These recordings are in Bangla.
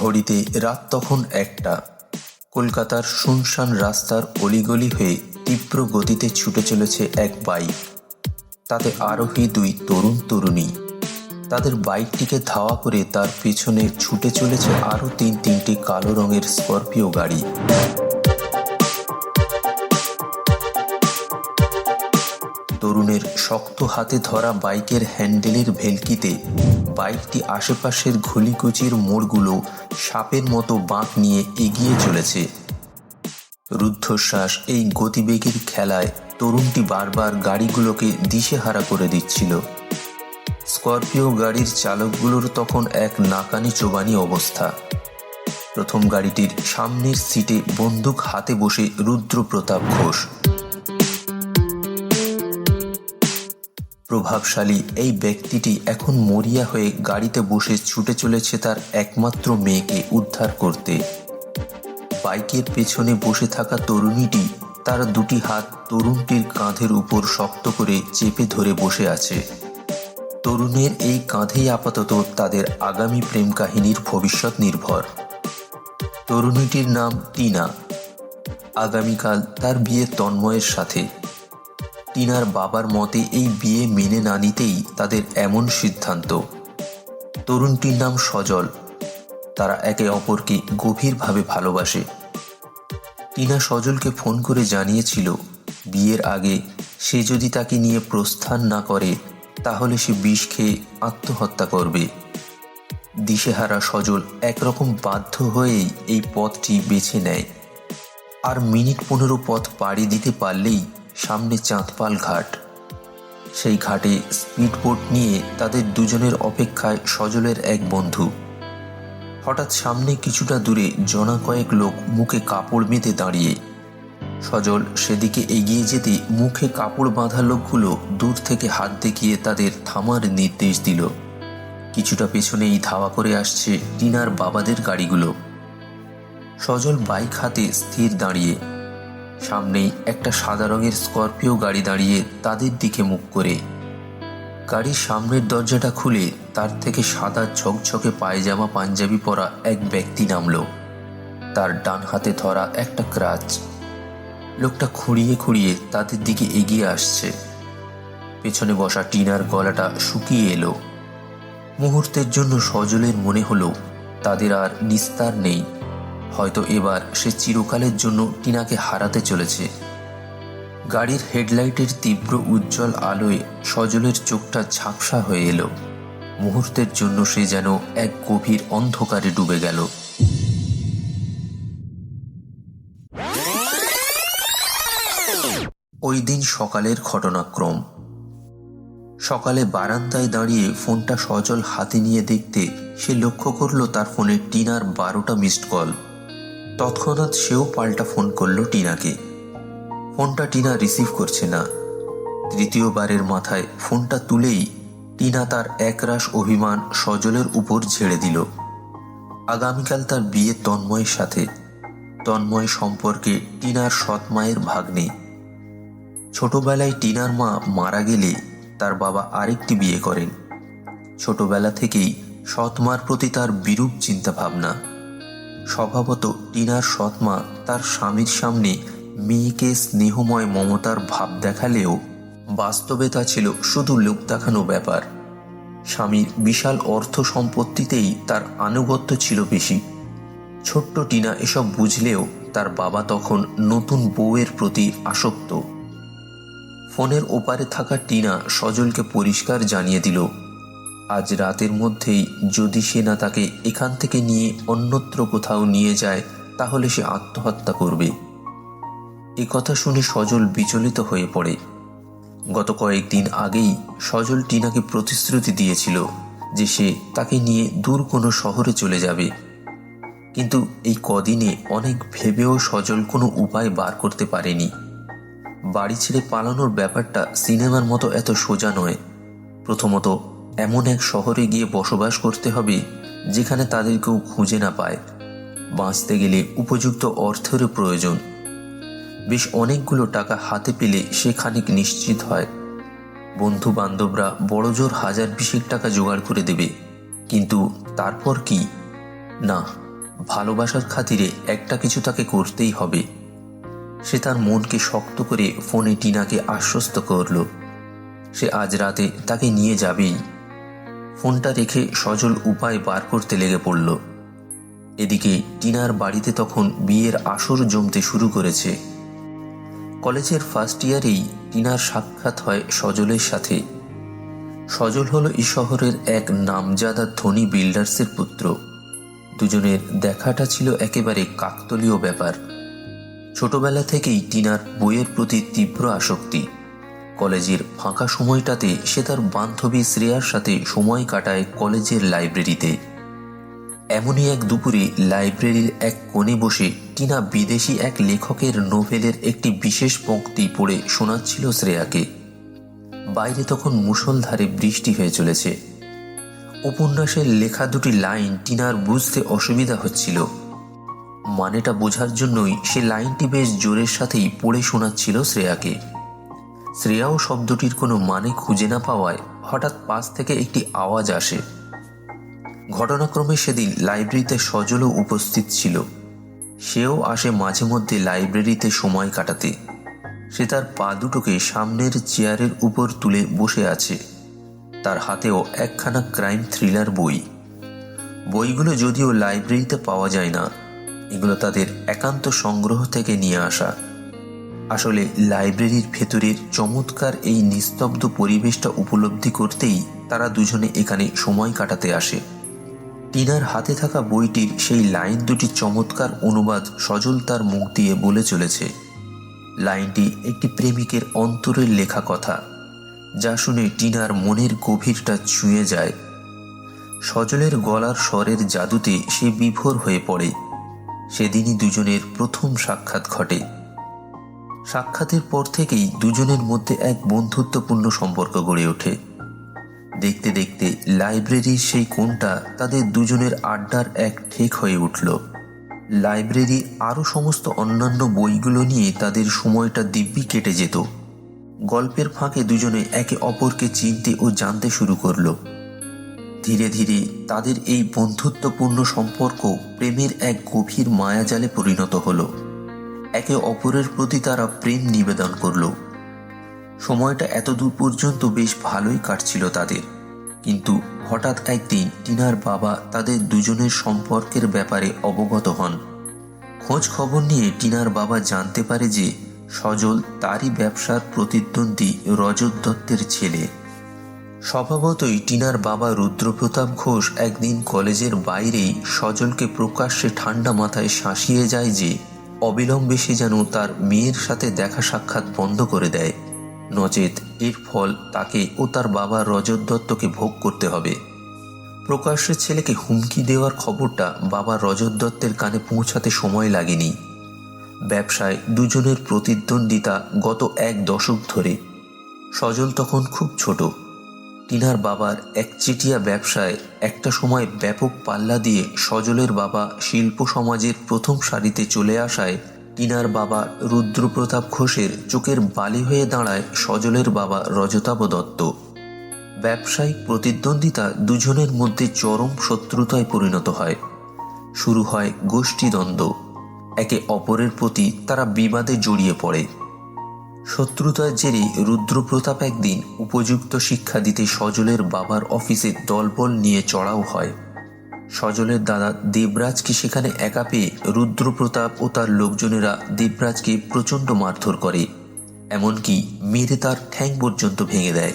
ঘড়িতে রাত তখন একটা। কলকাতার শুনশান রাস্তার অলিগলি হয়ে তীব্র গতিতে ছুটে চলেছে এক বাইক। তাতে আরোহী দুই তরুণ তরুণী। তাদের বাইকটিকে ধাওয়া করে তার পিছনে ছুটে চলেছে আরও তিন তিনটি কালো রঙের স্করপিও গাড়ি। তরুণের শক্ত হাতে ধরা বাইকের হ্যান্ডেলের ভেলকিতে বাইকটি আশেপাশের ঘুলিকুচির মোড়গুলো সাপের মতো বাঁক নিয়ে এগিয়ে চলেছে। রুদ্ধশ্বাস এই গতিবেগের খেলায় তরুণটি বারবার গাড়িগুলোকে দিশেহারা করে দিচ্ছিল। স্করপিও গাড়ির চালকগুলোর তখন এক নাকানি চোবানি অবস্থা। প্রথম গাড়িটির সামনের সিটে বন্দুক হাতে বসে রুদ্রপ্রতাপ ঘোষ প্রভাবশালী এই ব্যক্তিটি এখন মরিয়া হয়ে গাড়িতে বসে ছুটে চলেছে তার একমাত্র মেয়েকে উদ্ধার করতে। বাইকের পেছনে বসে থাকা তরুণীটি তার দুটি হাত তরুণটির কাঁধের উপর শক্ত করে চেপে ধরে বসে আছে। তরুণের এই কাঁধেই আপাতত তাদের আগামী প্রেম কাহিনীর ভবিষ্যৎ নির্ভর। তরুণীটির নাম টিনা। আগামীকাল তার বিয়ে তন্ময়ের সাথে টিনার বাবার মতে এই বিয়ে মেনে না নিতেই তাদের এমন সিদ্ধান্ত। তরুণটির নাম সজল। তারা একে অপরকে গভীরভাবে ভালোবাসে। টিনা সজলকে ফোন করে জানিয়েছিল, বিয়ের আগে সে যদি তাকে নিয়ে প্রস্থান না করে, তাহলে সে বিষ খেয়ে আত্মহত্যা করবে। দিশেহারা সজল একরকম বাধ্য হয়েই এই পথটি বেছে নেয়। আর মিনিট পনেরো পথ পাড়ি দিতে পারলেই সামনে চাঁদপাল ঘাট। সেই ঘাটে স্পিডবোট নিয়ে তাদের দুজনের অপেক্ষায় সজলের এক বন্ধু। হঠাৎ সামনে কিছুটা দূরে জনা কয়েক লোক মুখে কাপড় বেঁধে দাঁড়িয়ে। সজল সেদিকে এগিয়ে যেতে মুখে কাপড় বাঁধা লোকগুলো দূর থেকে হাত দেখিয়ে তাদের থামার নির্দেশ দিল। কিছুটা পেছনেই ধাওয়া করে আসছে টিনার বাবাদের গাড়িগুলো। সজল বাইক হাতে স্থির দাঁড়িয়ে সামনেই একটা সাদা রঙের স্করপিও গাড়ি দাঁড়িয়ে তাদের দিকে মুখ করে। গাড়ির সামনের দরজাটা খুলে তার থেকে সাদা ঝকঝকে পায়জামা পাঞ্জাবি পরা এক ব্যক্তি নামলো। তার ডান হাতে ধরা একটা ক্রাচ। লোকটা খুঁড়িয়ে খুঁড়িয়ে তাদের দিকে এগিয়ে আসছে। পেছনে বসা টিনার গলাটা শুকিয়ে এলো। মুহূর্তের জন্য সজলের মনে হলো, তাদের আর নিস্তার নেই। হয়তো এবার সে চিরকালের জন্য টিনাকে হারাতে চলেছে। গাড়ির হেডলাইটের তীব্র উজ্জ্বল আলোয় সজলের চোখটা ঝাপসা হয়ে এলো। মুহূর্তের জন্য সে যেন এক গভীর অন্ধকারে ডুবে গেল। ওই দিন সকালের ঘটনাক্রম। সকালে বারান্দায় দাঁড়িয়ে ফোনটা সজল হাতে নিয়ে দেখতে সে লক্ষ্য করল তার ফোনে টিনার বারোটা মিসড কল তৎক্ষণাৎ সেও পাল্টা ফোন করল টিনাকে। ফোনটা টিনা রিসিভ করছে না। তৃতীয়বারের মাথায় ফোনটা তুলেই টিনা তার একরাশ অভিমান সজলের উপর ঝেড়ে দিল। আগামীকাল তার বিয়ে তন্ময়ের সাথে। তন্ময় সম্পর্কে টিনার সৎ মায়ের ভাগ্নে। ছোটবেলায় টিনার মা মারা গেলে তার বাবা আরেকটি বিয়ে করেন। ছোটবেলা থেকেই সৎ মার প্রতি তার বিরূপ চিন্তাভাবনা। স্বভাবত টিনার সৎমা তার স্বামীর সামনে মেয়েকে স্নেহময় মমতার ভাব দেখালেও বাস্তবে তা ছিল শুধু লোক দেখানো ব্যাপার। স্বামীর বিশাল অর্থ সম্পত্তিতেই তার আনুগত্য ছিল বেশি। ছোট্ট টিনা এসব বুঝলেও তার বাবা তখন নতুন বউয়ের প্রতি আসক্ত। ফোনের ওপারে থাকা টিনা সজলকে পরিষ্কার জানিয়ে দিল আজ রাতের মধ্যেই যদি সে না তাকে এখান থেকে নিয়ে অন্যত্র কোথাও নিয়ে যায়, তাহলে সে আত্মহত্যা করবে। এ কথা শুনে সজল বিচলিত হয়ে পড়ে। গত কয়েকদিন আগেই সজল টিনাকে প্রতিশ্রুতি দিয়েছিল যে সে তাকে নিয়ে দূর কোনো শহরে চলে যাবে। কিন্তু এই কদিনে অনেক ভেবেও সজল কোনো উপায় বার করতে পারেনি। বাড়ি ছেড়ে পালানোর ব্যাপারটা সিনেমার মতো এত সোজা নয়। প্রথমত এমন এক শহরে গিয়ে বসবাস করতে হবে যেখানে তাদের কেউ খুঁজে না পায়। বাঁচতে গেলে উপযুক্ত অর্থেরও প্রয়োজন। বেশ অনেকগুলো টাকা হাতে পেলে সে খানিক নিশ্চিত হয়। বন্ধু বান্ধবরা বড়জোর হাজার বিশেক টাকা জোগাড় করে দেবে। কিন্তু তারপর কি? না, ভালোবাসার খাতিরে একটা কিছু তাকে করতেই হবে। সে তার মনকে শক্ত করে ফোনে টিনাকে আশ্বস্ত করল। সে আজ রাতে তাকে নিয়ে যাবেই। ফোনটা রেখে সজল উপায় বার করতে লেগে পড়ল। এদিকে টিনার বাড়িতে তখন বিয়ের আসর জমতে শুরু করেছে। কলেজের ফার্স্ট ইয়ারেই টিনার সাক্ষাৎ হয় সজলের সাথে। সজল হলো এই শহরের এক নামজাদা ধনী বিল্ডার্সের পুত্র। দুজনের দেখাটা ছিল একেবারে কাকতলীয় ব্যাপার। ছোটবেলা থেকেই টিনার বইয়ের প্রতি তীব্র আসক্তি। কলেজের ফাঁকা সময়টাতে সে তার বান্ধবী শ্রেয়ার সাথে সময় কাটায় কলেজের লাইব্রেরিতে। এমনই এক দুপুরে লাইব্রেরির এক কোণে বসে টিনা বিদেশি এক লেখকের নোভেলের একটি বিশেষ পংক্তি পড়ে শোনাচ্ছিল শ্রেয়াকে। বাইরে তখন মুষলধারে বৃষ্টি হয়ে চলেছে। উপন্যাসের লেখা দুটি লাইন টিনার বুঝতে অসুবিধা হচ্ছিল। মানেটা বোঝার জন্যই সে লাইনটি বেশ জোরের সাথেই পড়ে শোনাচ্ছিল শ্রেয়াকে। শ্রেয়াও শব্দটির কোনো মানে খুঁজে না পাওয়ায় হঠাৎ পাশ থেকে একটি আওয়াজ আসে। ঘটনাক্রমে সেদিন লাইব্রেরিতে সজলও উপস্থিত ছিল। সেও আসে মাঝে মধ্যে লাইব্রেরিতে সময় কাটাতে। সে তার পা দুটোকে সামনের চেয়ারের উপর তুলে বসে আছে। তার হাতেও একখানা ক্রাইম থ্রিলার বই। বইগুলো যদিও লাইব্রেরিতে পাওয়া যায় না, এগুলো তাদের একান্ত সংগ্রহ থেকে নিয়ে আসা। আসলে লাইব্রেরির ভেতরের চমৎকার এই নিস্তব্ধ পরিবেশটা উপলব্ধি করতেই তারা দুজনে এখানে সময় কাটাতে আসে। টিনার হাতে থাকা বইটির সেই লাইন দুটি চমৎকার অনুবাদ সজল তার মুখ দিয়ে বলে চলেছে। লাইনটি একটি প্রেমিকের অন্তরের লেখা কথা, যা শুনে টিনার মনের গভীরটা ছুঁয়ে যায়। সজলের গলার স্বরের জাদুতে সে বিভোর হয়ে পড়ে। সেদিনই দুজনের প্রথম সাক্ষাৎ ঘটে। সাক্ষাতের পর থেকেই দুজনের মধ্যে এক বন্ধুত্বপূর্ণ সম্পর্ক গড়ে ওঠে। দেখতে দেখতে লাইব্রেরির সেই কোণটা তাদের দুজনের আড্ডার এক ঠেক হয়ে উঠল। লাইব্রেরি আরও সমস্ত অন্যান্য বইগুলো নিয়ে তাদের সময়টা দিব্যি কেটে যেত। গল্পের ফাঁকে দুজনে একে অপরকে চিনতে ও জানতে শুরু করল। ধীরে ধীরে তাদের এই বন্ধুত্বপূর্ণ সম্পর্ক প্রেমের এক গভীর মায়াজালে পরিণত হলো। একে অপরের প্রতি তারা প্রেম নিবেদন করল। সময়টা এতদূর পর্যন্ত বেশ ভালোই কাটছিল তাদের। কিন্তু হঠাৎ একদিন টিনার বাবা তাদের দুজনের সম্পর্কের ব্যাপারে অবগত হন। খোঁজ খবর নিয়ে টিনার বাবা জানতে পারে যে সজল তারই ব্যবসার প্রতিদ্বন্দ্বী রজত দত্তের ছেলে। স্বভাবতই টিনার বাবা রুদ্রপ্রতাপ ঘোষ একদিন কলেজের বাইরেই সজলকে প্রকাশ্যে ঠান্ডা মাথায় শাসিয়ে যায় যে অবিলম্বে সে যেন তার মেয়ের সাথে দেখা সাক্ষাৎ বন্ধ করে দেয়। নচেত এর ফল তাকে ও তার বাবা রজত দত্তকে ভোগ করতে হবে। প্রকাশ্যে ছেলেকে হুমকি দেওয়ার খবরটা বাবা রজত দত্তের কানে পৌঁছাতে সময় লাগেনি। ব্যবসায় দুজনের প্রতিদ্বন্দ্বিতা গত এক দশক ধরে। সজল তখন খুব ছোট। টিনার বাবার একচেটিয়া ব্যবসায় একটা সময় ব্যাপক পাল্লা দিয়ে সজলের বাবা শিল্প সমাজের প্রথম সারিতে চলে আসায় টিনার বাবা রুদ্রপ্রতাপ ঘোষের চোখের বালি হয়ে দাঁড়ায় সজলের বাবা রজতাব দত্ত। ব্যবসায়িক প্রতিদ্বন্দ্বিতা দুজনের মধ্যে চরম শত্রুতায় পরিণত হয়। শুরু হয় গোষ্ঠীদ্বন্দ্ব। একে অপরের প্রতি তারা বিবাদে জড়িয়ে পড়ে। শত্রুতার জেরে রুদ্রপ্রতাপ একদিন উপযুক্ত শিক্ষা দিতে সজলের বাবার অফিসে দলবল নিয়ে চড়াও হয়। সজলের দাদা দেবরাজকে সেখানে একা পেয়ে রুদ্রপ্রতাপ ও তার লোকজনেরা দেবরাজকে প্রচণ্ড মারধর করে, এমনকি মেরে তার ঠ্যাং পর্যন্ত ভেঙে দেয়।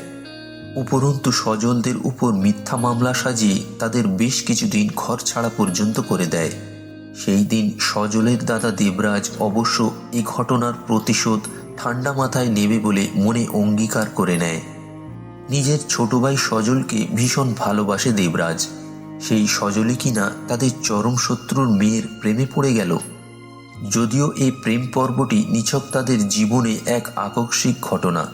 উপরন্তু সজলদের উপর মিথ্যা মামলা সাজিয়ে তাদের বেশ কিছুদিন ঘর ছাড়া পর্যন্ত করে দেয়। সেই দিন সজলের দাদা দেবরাজ অবশ্য এ ঘটনার প্রতিশোধ ঠান্ডা মাথায় নেবে বলে মনে অঙ্গীকার করে নেয়। নিজের ছোট ভাই সজলকে ভীষণ ভালোবাসে দেবরাজ। সেই সজলই কিনা তাদের চরম শত্রুর মেয়ের প্রেমে পড়ে গেল। যদিও এই প্রেম পর্বটি নিছক তাদের জীবনে এক আকস্মিক ঘটনা।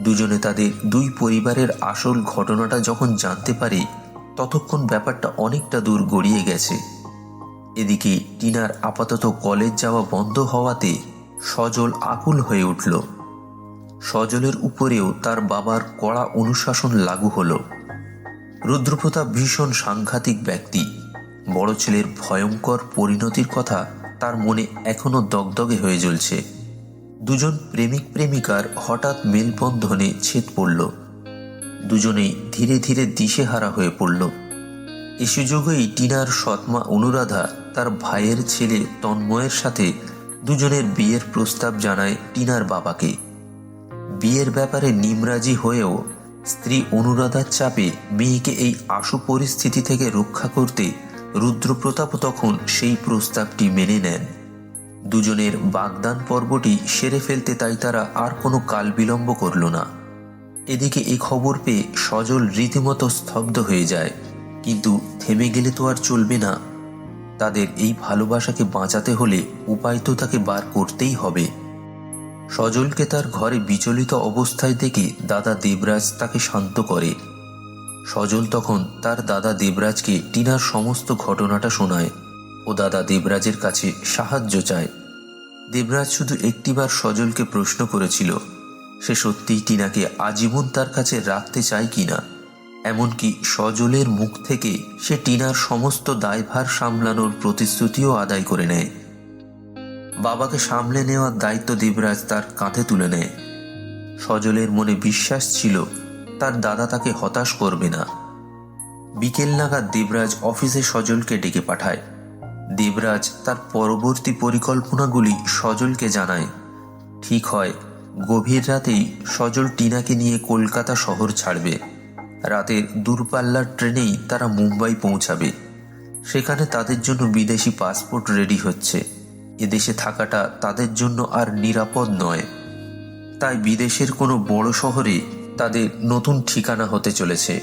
দুজনে তাদের দুই পরিবারের আসল ঘটনাটা যখন জানতে পারে, ততক্ষণ ব্যাপারটা অনেকটা দূর গড়িয়ে গেছে। এদিকে টিনার আপাতত কলেজ যাওয়া বন্ধ হওয়াতে সজল আকুল হয়ে উঠল। সজলের উপরেও তার বাবার কড়া অনুশাসন লাগু হলো। রুদ্রপ্রতাপ ভীষণ সাংঘাতিক ব্যক্তি। বড় ছেলের ভয়ঙ্কর পরিণতির কথা তার মনে এখনও দগদগে হয়ে জ্বলছে। দুজন প্রেমিক প্রেমিকার হঠাৎ মেলবন্ধনে ছেদ পড়ল। দুজনেই ধীরে ধীরে দিশেহারা হয়ে পড়ল। এ সুযোগেই টিনার সৎমা অনুরাধা তার ভাইয়ের ছেলে তন্ময়ের সাথে দুজনের বিয়ের প্রস্তাব জানায় টিনার বাবাকে। বিয়ের ব্যাপারে নিমরাজি হয়েও স্ত্রী অনুরাধার চাপে মেয়েকে এই আশু পরিস্থিতি থেকে রক্ষা করতে রুদ্রপ্রতাপ তখন সেই প্রস্তাবটি মেনে নেন। দুজনের বাগদান পর্বটি সেরে ফেলতে তাই তারা আর কোনো কাল বিলম্ব করল না। এদিকে এই খবর পেয়ে সজল রীতিমতো স্তব্ধ হয়ে যায়। কিন্তু থেমে গেলে তো আর চলবে না। তাদের এই ভালোবাসাকে বাঁচাতে হলে উপায় তো তাকে বার করতেই হবে। সজলকে তার ঘরে বিচলিত অবস্থায় দেখে দাদা দেবরাজ তাকে শান্ত করে। সজল তখন তার দাদা দেবরাজকে টিনার সমস্ত ঘটনাটা শোনায় ও দাদা দেবরাজের কাছে সাহায্য চায়। দেবরাজ শুধু একটিবার সজলকে প্রশ্ন করেছিল, সে সত্যিই টিনাকে আজীবন তার কাছে রাখতে চায় কিনা? এমনকি সজলের মুখ থেকে সে টিনার সমস্ত দায়ভার সামলানোর প্রতিশ্রুতিও আদায় করে নেয়। বাবাকে সামলে নেওয়ার দায়িত্ব দেবরাজ তার কাঁধে তুলে নেয়। সজলের মনে বিশ্বাস ছিল, তার দাদা তাকে হতাশ করবে না। বিকেল নাগাদ দেবরাজ অফিসে সজলকে ডেকে পাঠায়। দেবরাজ তার পরবর্তী পরিকল্পনাগুলি সজলকে জানায়। ঠিক হয়, গভীর রাতেই সজল টিনাকে নিয়ে কলকাতা শহর ছাড়বে। রাতের দূরপাল্লার ট্রেনেই তারা মুম্বাই পৌঁছাবে। সেখানে তাদের জন্য বিদেশি পাসপোর্ট রেডি হচ্ছে। এদেশে থাকাটা তাদের জন্য আর নিরাপদ নয়। তাই বিদেশের কোনো বড় শহরে তাদের নতুন ঠিকানা হতে চলেছে।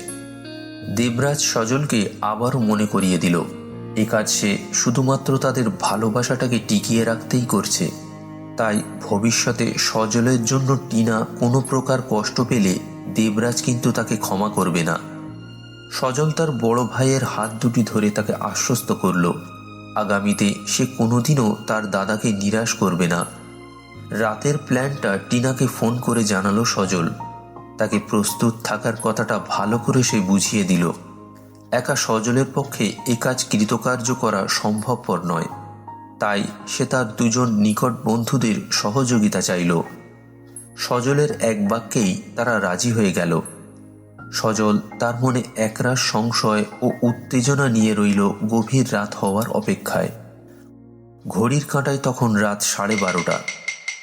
দেবরাজ সজলকে আবারও মনে করিয়ে দিল, এ কাজ সে শুধুমাত্র তাদের ভালোবাসাটাকে টিকিয়ে রাখতেই করছে। তাই ভবিষ্যতে সজলের জন্য টিনা কোনো প্রকার কষ্ট পেলে দেবরাজ কিন্তু তাকে ক্ষমা করবে না। সজল তার বড় ভাইয়ের হাত দুটি ধরে তাকে আশ্বস্ত করল। আগামীতে সে কোনোদিনও তার দাদাকে নিরাশ করবে না। রাতের প্ল্যানটা টিনাকে ফোন করে জানালো সজল। তাকে প্রস্তুত থাকার কথাটা ভালো করে সে বুঝিয়ে দিল। একা সজলের পক্ষে এ কাজ কৃতকার্য করা সম্ভবপর নয়। তাই সে তার দুজন নিকট বন্ধুদের সহযোগিতা চাইল। সজলের এক বাক্যেই তারা রাজি হয়ে গেল। সজল তার মনে একরাশ সংশয় ও উত্তেজনা নিয়ে রইল গভীর রাত হওয়ার অপেক্ষায়। ঘড়ির কাঁটায় তখন রাত সাড়ে বারোটা।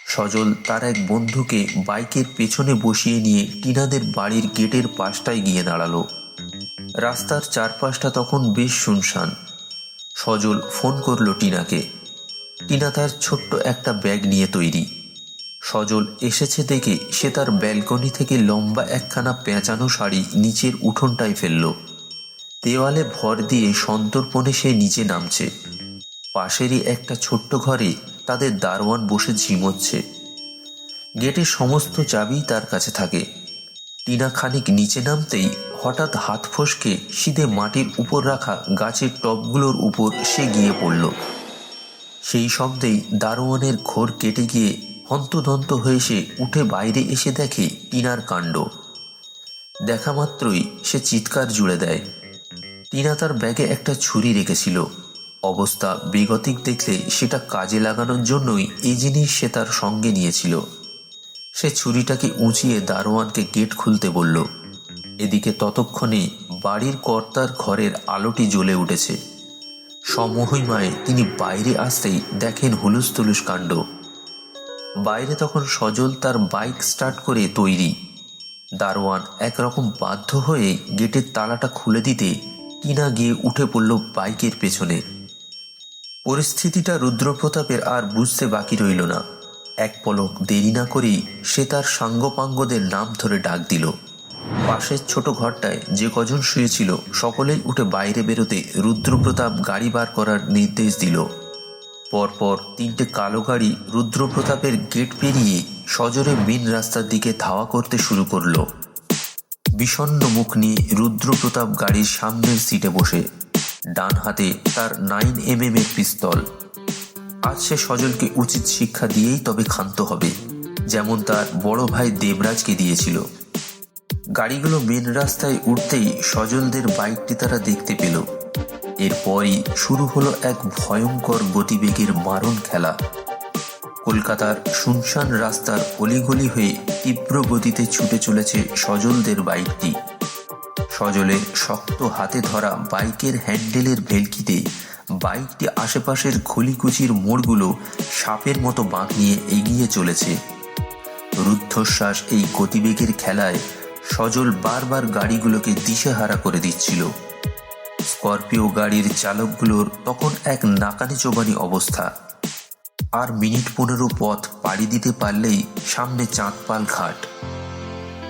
সজল তার এক বন্ধুকে বাইকের পেছনে বসিয়ে নিয়ে টিনাদের বাড়ির গেটের পাশটায় গিয়ে দাঁড়াল। রাস্তার চারপাশটা তখন বেশ শুনশান। সজল ফোন করল টিনাকে। টিনা তার ছোট্ট একটা ব্যাগ নিয়ে তৈরি। সজল এসেছে দেখে সে তার ব্যালকনি থেকে লম্বা একখানা পেঁচানো শাড়ি নিচের উঠোনটায় ফেলল। দেওয়ালে ভর দিয়ে সন্তর্পণে সে নিচে নামছে। পাশেরই একটা ছোট্ট ঘরে তাদের দারোয়ান বসে ঝিমোচ্ছে। গেটের সমস্ত চাবি তার কাছে থাকে। টিনা খানিক নিচে নামতেই হঠাৎ হাত ফসকে সিধে মাটির উপর রাখা গাছের টবগুলোর উপর সে গিয়ে পড়ল। সেই শব্দেই দারোয়ানের ঘোর কেটে গিয়ে হন্তদন্ত হয়ে সে উঠে বাইরে এসে দেখে টিনার কাণ্ড। দেখা মাত্রই সে চিৎকার জুড়ে দেয়। টিনা তার ব্যাগে একটা ছুরি রেখেছিল। অবস্থা বেগতিক দেখলে সেটা কাজে লাগানোর জন্যই এই জিনিস সে তার সঙ্গে নিয়েছিল। সে ছুরিটাকে উঁচিয়ে দারোয়ানকে গেট খুলতে বলল। এদিকে ততক্ষণে বাড়ির কর্তার ঘরের আলোটি জ্বলে উঠেছে। সমহিমায় তিনি বাইরে আসতেই দেখেন হুলুস তুলুস কাণ্ড। বাইরে তখন সজল তার বাইক স্টার্ট করে তৈরি। দারোয়ান একরকম বাধ্য হয়ে গেটের তালাটা খুলে দিতে কিনা গিয়ে উঠে পড়ল বাইকের পেছনে। পরিস্থিতিটা রুদ্রপ্রতাপের আর বুঝতে বাকি রইল না। এক পলক দেরি না করেই সে তার সাঙ্গপাঙ্গদের নাম ধরে ডাক দিল। পাশের ছোট ঘরটায় যে কজন শুয়েছিল, সকলেই উঠে বাইরে বেরোতে রুদ্রপ্রতাপ গাড়ি বার করার নির্দেশ দিল। পরপর তিনটে কালো গাড়ি রুদ্রপ্রতাপের গেট পেরিয়ে সজোরে মেন রাস্তার দিকে ধাওয়া করতে শুরু করল। বিষণ্ন মুখ নিয়ে রুদ্রপ্রতাপ গাড়ির সামনের সিটে বসে। ডান হাতে তার নাইন এম এম এর পিস্তল। আজ সে সজলকে উচিত শিক্ষা দিয়েই তবে ক্ষান্ত হবে, যেমন তার বড় ভাই দেবরাজকে দিয়েছিল। গাড়িগুলো মেন রাস্তায় উঠতেই সজলদের বাইকটি তারা দেখতে পেল। এরপরই শুরু হলো এক ভয়ঙ্কর গতিবেগের মারণ খেলা। কলকাতার শুনশান রাস্তার অলিগলি হয়ে তীব্র গতিতে ছুটে চলেছে সজলদের বাইকটি। সজলের শক্ত হাতে ধরা বাইকের হ্যান্ডেলের ভেলকিতে বাইকটি আশেপাশের খলিকুচির মোড়গুলো সাপের মতো বাঁক নিয়ে এগিয়ে চলেছে। রুদ্ধশ্বাস এই গতিবেগের খেলায় সজল বারবার গাড়িগুলোকে দিশেহারা করে দিচ্ছিল। স্করপিও গাড়ির চালকগুলোর তখন এক নাকানি চোবানি অবস্থা। আর মিনিট পনেরো পথ পাড়ি দিতে পারলেই সামনে চাঁদপাল ঘাট।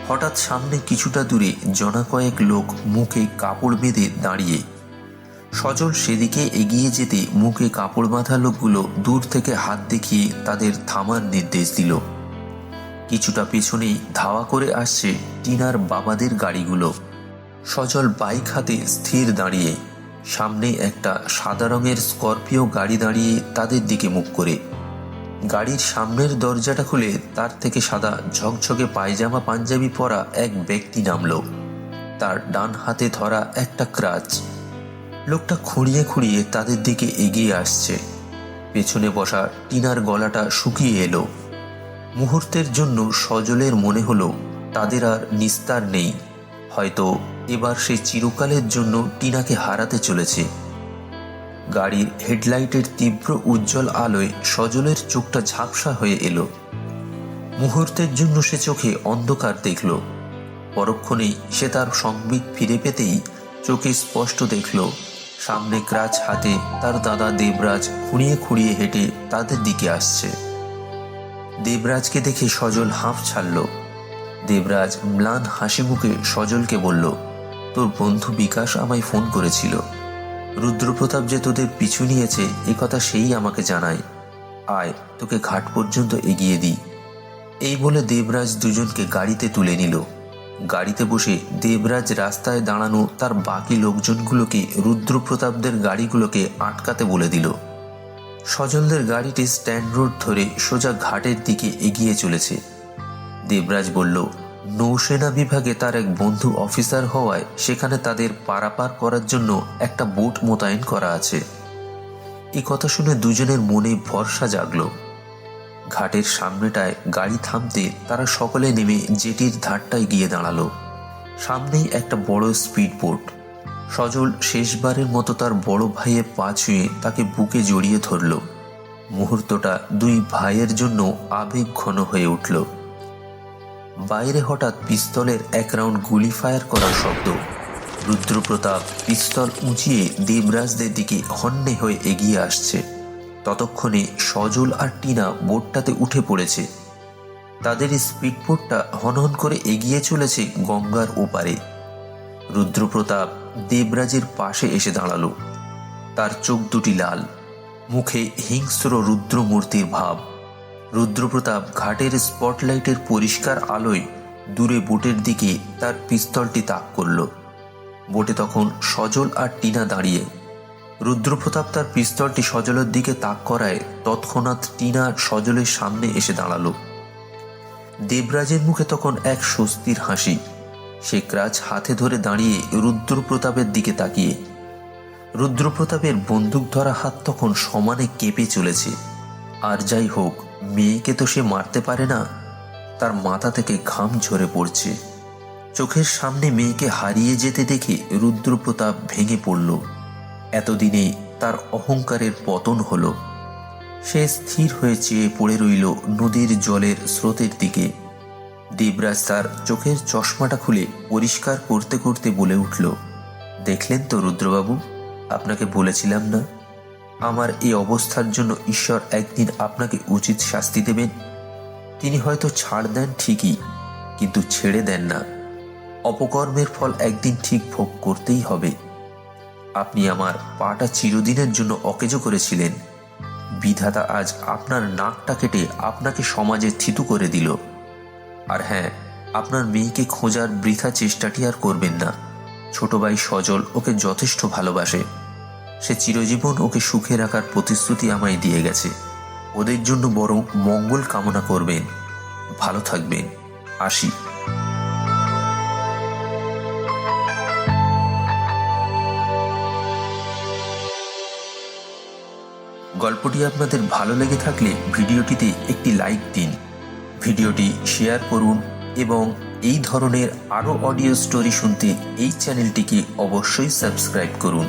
হঠাৎ সামনে কিছুটা দূরে জনা কয়েক লোক মুখে কাপড় বেঁধে দাঁড়িয়ে। সজল সেদিকে এগিয়ে যেতে মুখে কাপড় বাঁধা লোকগুলো দূর থেকে হাত দেখিয়ে তাদের থামার নির্দেশ দিল। কিছুটা পেছনেই ধাওয়া করে আসছে টিনার বাবাদের গাড়িগুলো। সজল বাইক হাতে স্থির দাঁড়িয়ে সামনে একটা সাদা রঙের স্করপিও গাড়ি দাঁড়িয়ে তাদের দিকে মুখ করে। গাড়ির সামনের দরজাটা খুলে তার থেকে সাদা ঝকঝকে পায়জামা পাঞ্জাবি পরা এক ব্যক্তি নামল। তার ডান হাতে ধরা একটা ক্রাচ। লোকটা খুঁড়িয়ে খুঁড়িয়ে তাদের দিকে এগিয়ে আসছে। পেছনে বসা টিনার গলাটা শুকিয়ে এলো। মুহূর্তের জন্য সজলের মনে হলো, তাদের আর নিস্তার নেই। হয়তো এবার সে চিরকালের জন্য টিনাকে হারাতে চলেছে। গাড়ির হেডলাইটের তীব্র উজ্জ্বল আলোয় সজলের চোখটা ঝাপসা হয়ে এলো। মুহূর্তের জন্য সে চোখে অন্ধকার দেখল। পরক্ষণেই সে তার সংবিত ফিরে পেতেই চোখে স্পষ্ট দেখল, সামনে ক্রাচ হাতে তার দাদা দেবরাজ খুঁড়িয়ে খুঁড়িয়ে হেঁটে তাদের দিকে আসছে। দেবরাজকে দেখে সজল হাঁফ ছাড়ল। দেবরাজ ম্লান হাসি মুখে সজলকে বলল তোর বন্ধু বিকাশ আমায় ফোন করেছিল। রুদ্রপ্রতাপ যে তোদের পিছু নিয়েছে, এ কথা সেই আমাকে জানায়। আয়, তোকে ঘাট পর্যন্ত এগিয়ে দিই। এই বলে দেবরাজ দুজনকে গাড়িতে তুলে নিল। গাড়িতে বসে দেবরাজ রাস্তায় দাঁড়ানো তার বাকি লোকজনগুলোকে রুদ্রপ্রতাপদের গাড়িগুলোকে আটকাতে বলে দিল। সজলদের গাড়িটি স্ট্যান্ড রোড ধরে সোজা ঘাটের দিকে এগিয়ে চলেছে। দেবরাজ বলল নৌসেনা বিভাগে তার এক বন্ধু অফিসার হওয়ায় সেখানে তাদের পারাপার করার জন্য একটা বোট মোতায়েন করা আছে। এই কথা শুনে দুজনের মনে ভরসা জাগল। ঘাটের সামনেটায় গাড়ি থামতে তারা সকলে নেমে জেটির ধারটায় গিয়ে দাঁড়াল। সামনেই একটা বড় স্পিড বোট সজল শেষবারের মতো তার বড় ভাইয়ের পা ছুঁয়ে তাকে বুকে জড়িয়ে ধরল। মুহূর্তটা দুই ভাইয়ের জন্য আবেগ ঘন হয়ে উঠল। বাইরে হঠাৎ পিস্তলের এক রাউন্ড গুলি ফায়ার করার শব্দ। রুদ্রপ্রতাপ পিস্তল উঁচিয়ে দেবরাজদের দিকে হন্যে হয়ে এগিয়ে আসছে। ততক্ষণে সজল আর টিনা বোটটাতে উঠে পড়েছে। তাদের স্পিডবোটটা হনহন করে এগিয়ে চলেছে গঙ্গার ওপারে। রুদ্রপ্রতাপ দেবরাজের পাশে এসে দাঁড়াল। তার চোখ দুটি লাল। মুখে হিংস্র রুদ্রমূর্তির ভাব। রুদ্রপ্রতাপ ঘাটের স্পটলাইটের পরিষ্কার আলোয় দূরে বোটের দিকে তার পিস্তলটি তাক করল। বোটে তখন সজল আর টিনা দাঁড়িয়ে। রুদ্রপ্রতাপ তার পিস্তলটি সজলের দিকে তাক করায় তৎক্ষণাৎ টিনা সজলের সামনে এসে দাঁড়াল। দেবরাজের মুখে তখন এক স্বস্তির হাসি। সে ক্রাচ হাতে ধরে দাঁড়িয়ে রুদ্রপ্রতাপের দিকে তাকিয়ে। রুদ্রপ্রতাপের বন্দুক ধরা হাত তখন সমানে কেঁপে চলেছে। আর যাই হোক মেয়েকে তো সে মারতে পারে না। তার মাথা থেকে ঘাম ঝরে পড়ছে। চোখের সামনে মেয়েকে হারিয়ে যেতে দেখে রুদ্রপ্রতাপ ভেঙে পড়ল। এতদিনে তার অহংকারের পতন হলো। সে স্থির হয়ে চেয়ে পড়ে রইল নদীর জলের স্রোতের দিকে। দেবরাজ তার চোখের চশমাটা খুলে পরিষ্কার করতে করতে বলে উঠল, দেখলেন তো রুদ্রবাবু? আপনাকে বলেছিলাম না? আমার এই অবস্থার জন্য ঈশ্বর একদিন আপনাকে উচিত শাস্তি দেবেন। তিনি হয়তো ছাড় দেন ঠিকই, কিন্তু ছেড়ে দেন না। অপকর্মের ফল একদিন ঠিক ভোগ করতেই হবে। আপনি আমার পাটা চিরদিনের জন্য অকেজো করেছিলেন। বিধাতা আজ আপনার নাকটা কেটে আপনাকে সমাজে থিতু করে দিল। আর হ্যাঁ আপনার মেয়েকে খোঁজার বৃথা চেষ্টাটি আর করবেন না। ছোট ভাই সজল ওকে যথেষ্ট ভালোবাসে। সে চিরজীবন ওকে সুখে রাখার প্রতিশ্রুতি আমায় দিয়ে গেছে। ওদের জন্য বরং মঙ্গল কামনা করবেন। ভালো থাকবেন। আসি। গল্পটি আপনাদের ভালো লেগে থাকলে ভিডিওটিতে একটি লাইক দিন। ভিডিওটি শেয়ার করুন এবং এই ধরনের আরও অডিও স্টোরি শুনতে এই চ্যানেলটিকে অবশ্যই সাবস্ক্রাইব করুন।